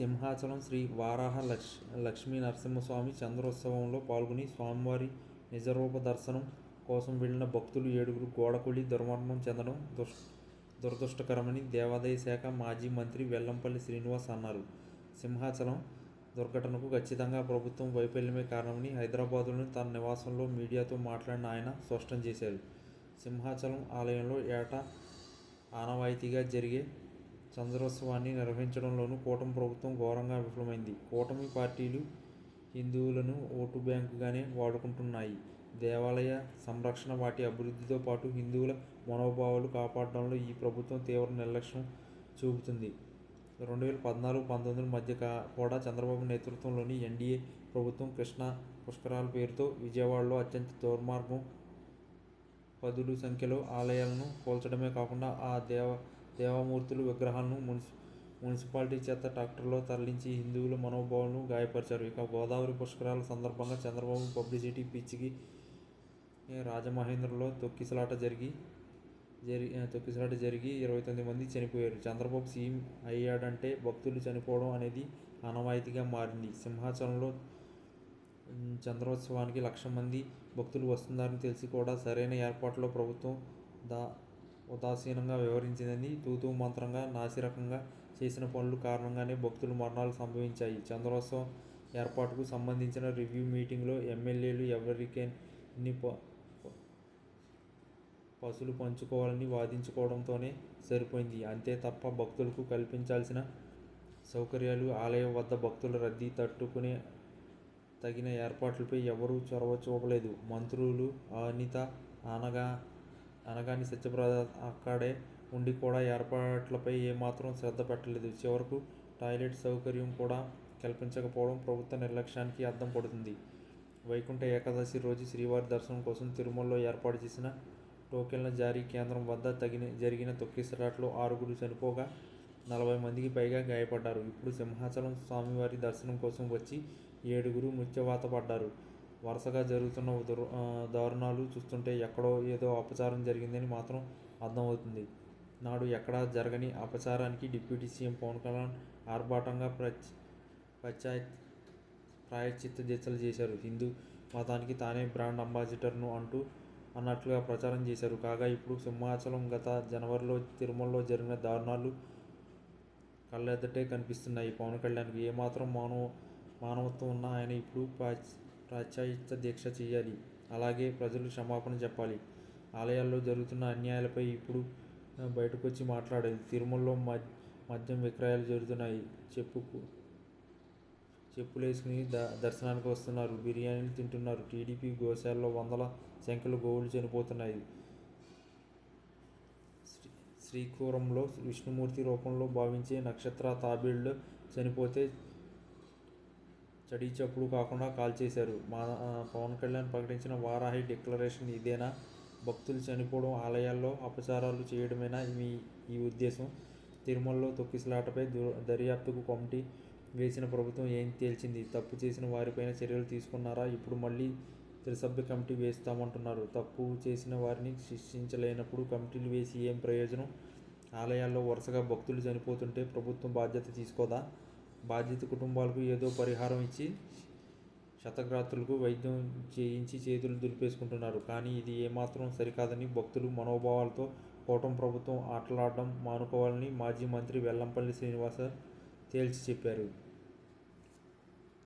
సింహాచలం శ్రీ వారాహ లక్ష్ లక్ష్మీ నరసింహస్వామి చంద్రోత్సవంలో పాల్గొని స్వామివారి నిజరూప దర్శనం కోసం వెళ్ళిన భక్తులు ఏడుగురు గోడకుడి దుర్మరణం చెందడం దుష్ దురదృష్టకరమని దేవాదాయ శాఖ మాజీ మంత్రి వెల్లంపల్లి శ్రీనివాస్ అన్నారు. సింహాచలం దుర్ఘటనకు ఖచ్చితంగా ప్రభుత్వం వైఫల్యమే కారణమని హైదరాబాద్లోని తన నివాసంలో మీడియాతో మాట్లాడిన ఆయన స్పష్టం చేశారు. సింహాచలం ఆలయంలో ఏటా ఆనవాయితీగా జరిగే చంద్రోత్సవాన్ని నిర్వహించడంలోనూ కూటమి ప్రభుత్వం ఘోరంగా విఫలమైంది. కూటమి పార్టీలు హిందువులను ఓటు బ్యాంకుగానే వాడుకుంటున్నాయి. దేవాలయ సంరక్షణ వాటి అభివృద్ధితో పాటు హిందువుల మనోభావాలు కాపాడడంలో ఈ ప్రభుత్వం తీవ్ర నిర్లక్ష్యం చూపుతుంది. రెండు వేల పద్నాలుగు పంతొమ్మిది మధ్య కూడా చంద్రబాబు నేతృత్వంలోని ఎన్డీఏ ప్రభుత్వం కృష్ణా పుష్కరాల పేరుతో విజయవాడలో అత్యంత దుర్మార్గం పదుల సంఖ్యలో ఆలయాలను పోల్చడమే కాకుండా ఆ దేవ దేవమూర్తులు విగ్రహాలను మున్సి మున్సిపాలిటీ చేత ట్రాక్టర్లో తరలించి హిందువుల మనోభావాలను గాయపరిచారు. ఇక గోదావరి పుష్కరాల సందర్భంగా చంద్రబాబు పబ్లిసిటీ పిచ్చికి రాజమహేంద్రలో తొక్కిసలాట జరిగి జరి తొక్కిసలాట జరిగి ఇరవై తొమ్మిది మంది చనిపోయారు. చంద్రబాబు సీఎం అయ్యాడంటే భక్తులు చనిపోవడం అనేది ఆనవాయితీగా మారింది. సింహాచలంలో చంద్రోత్సవానికి లక్ష మంది భక్తులు వస్తున్నారని తెలిసి కూడా సరైన ఏర్పాట్లో ప్రభుత్వం దా ఉదాసీనంగా వ్యవహరించిందని తూతూ మంత్రంగా నాసిరకంగా చేసిన పనులు కారణంగానే భక్తుల మరణాలు సంభవించాయి. చంద్రోత్సవం ఏర్పాటుకు సంబంధించిన రివ్యూ మీటింగ్లో ఎమ్మెల్యేలు ఎవరికైనా ప పసులు పంచుకోవాలని వాదించుకోవడంతోనే సరిపోయింది. అంతే తప్ప భక్తులకు కల్పించాల్సిన సౌకర్యాలు ఆలయం వద్ద భక్తుల రద్దీ తట్టుకునే తగిన ఏర్పాట్లపై ఎవరూ చొరవ చూపలేదు. మంత్రులు అనిత అనగా అనగాని సత్యప్రద అక్కడే ఉండి కూడా ఏర్పాట్లపై ఏమాత్రం శ్రద్ధ పెట్టలేదు. చివరకు టాయిలెట్ సౌకర్యం కూడా కల్పించకపోవడం ప్రభుత్వ నిర్లక్ష్యానికి అద్దం పడుతుంది. వైకుంఠ ఏకాదశి రోజు శ్రీవారి దర్శనం కోసం తిరుమలలో ఏర్పాటు చేసిన టోకెన్ల జారీ కేంద్రం వద్ద తగిన జరిగిన తొక్కిసలాట్లో ఆరుగురు చనిపోగా నలభై మందికి పైగా గాయపడ్డారు. ఇప్పుడు సింహాచలం స్వామివారి దర్శనం కోసం వచ్చి ఏడుగురు మృత్యువాత పడ్డారు. వరుసగా జరుగుతున్న దారుణాలు చూస్తుంటే ఎక్కడో ఏదో అపచారం జరిగిందని మాత్రం అర్థమవుతుంది. నాడు ఎక్కడా జరగని అపచారానికి డిప్యూటీ సీఎం పవన్ కళ్యాణ్ ఆర్భాటంగా ప్రచ్ పశ్చాత్ ప్రాయశ్చిత్త దీక్షలు చేశారు. హిందూ మతానికి తానే బ్రాండ్ అంబాసిడర్ను అంటూ అన్నట్లుగా ప్రచారం చేశారు. కాగా ఇప్పుడు సింహాచలం గత జనవరిలో తిరుమలలో జరిగిన దారుణాలు కళ్ళెద్దటే కనిపిస్తున్నాయి. పవన్ కళ్యాణ్కి ఏమాత్రం మానవ మానవత్వం ఉన్నా ఆయన ఇప్పుడు ప్రాచ్ దీక్ష చేయాలి అలాగే ప్రజలు క్షమాపణ చెప్పాలి. ఆలయాల్లో జరుగుతున్న అన్యాయాలపై ఇప్పుడు బయటకు వచ్చి మాట్లాడాలి. తిరుమలలో మద్యం విక్రయాలు జరుగుతున్నాయి. చెప్పుకు చెప్పులు వేసుకుని ద దర్శనానికి వస్తున్నారు. బిర్యానీలు తింటున్నారు. టీడీపీ గోశాలలో వందల సంఖ్యలో గోవులు చనిపోతున్నాయి. శ్రీ శ్రీకూరంలో విష్ణుమూర్తి రూపంలో భావించే నక్షత్ర తాబేళ్ళు చనిపోతే చడి చప్పుడు కాకుండా కాల్చేశారు మా పవన్ కళ్యాణ్ ప్రకటించిన వారాహి డిక్లరేషన్ ఇదేనా? భక్తులు చనిపోవడం ఆలయాల్లో అపచారాలు చేయడమేనా? మీ ఈ ఉద్దేశం? తిరుమలలో తొక్కిసలాటపై దు- దర్యాప్తుకు కమిటీ వేసిన ప్రభుత్వం ఏం తేల్చింది? తప్పు చేసిన వారిపైన చర్యలు తీసుకున్నారా? ఇప్పుడు మళ్ళీ త్రిసభ్య కమిటీ వేస్తామంటున్నారు. తప్పు చేసిన వారిని శిక్షించలేనప్పుడు కమిటీలు వేసి ఏం ప్రయోజనం? ఆలయాల్లో వరుసగా భక్తులు చనిపోతుంటే ప్రభుత్వం బాధ్యత తీసుకోదా? బాధిత కుటుంబాలకు ఏదో పరిహారం ఇచ్చి శతగ్రాత్రులకు వైద్యం చేయించి చేతులు దులిపేసుకుంటున్నారు. కానీ ఇది ఏమాత్రం సరికాదని భక్తులు మనోభావాలతో కూటమి ప్రభుత్వం ఆటలాడడం మానుకోవాలని మాజీ మంత్రి వెల్లంపల్లి శ్రీనివాస తేల్చి చెప్పారు.